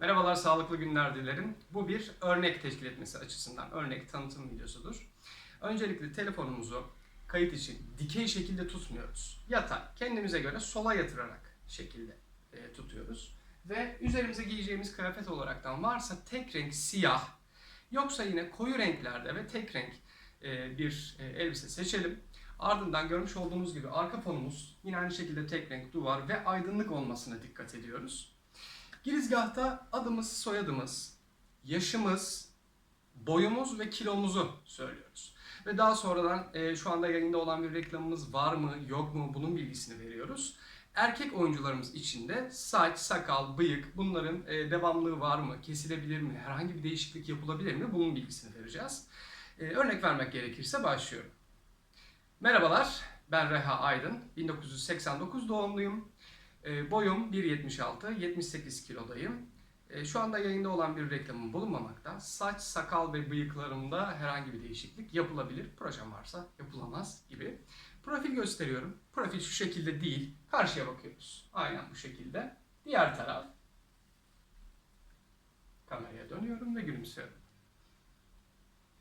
Merhabalar, sağlıklı günler dilerim. Bu bir örnek teşkil etmesi açısından örnek tanıtım videosudur. Öncelikle telefonumuzu kayıt için dikey şekilde tutmuyoruz. Yatay, kendimize göre sola yatırarak şekilde e, tutuyoruz. Ve üzerimize giyeceğimiz kıyafet olaraktan varsa tek renk siyah, yoksa yine koyu renklerde ve tek renk e, bir e, elbise seçelim. Ardından görmüş olduğunuz gibi arka fonumuz yine aynı şekilde tek renk duvar ve aydınlık olmasına dikkat ediyoruz. Girizgahta adımız, soyadımız, yaşımız, boyumuz ve kilomuzu söylüyoruz. Ve daha sonradan e, şu anda yayında olan bir reklamımız var mı, yok mu bunun bilgisini veriyoruz. Erkek oyuncularımız için de saç, sakal, bıyık bunların e, devamlılığı var mı, kesilebilir mi, herhangi bir değişiklik yapılabilir mi bunun bilgisini vereceğiz. E, örnek vermek gerekirse başlıyorum. Merhabalar, ben Reha Aydın, 1989 doğumluyum. E, boyum 1.76, 78 kilodayım. E, şu anda yayında olan bir reklamım bulunmamakta. Saç, sakal ve bıyıklarımda herhangi bir değişiklik yapılabilir. Projem varsa yapılamaz gibi. Profil gösteriyorum. Profil şu şekilde değil. Karşıya bakıyoruz. Aynen bu şekilde. Diğer taraf. Kameraya dönüyorum ve gülümsüyorum.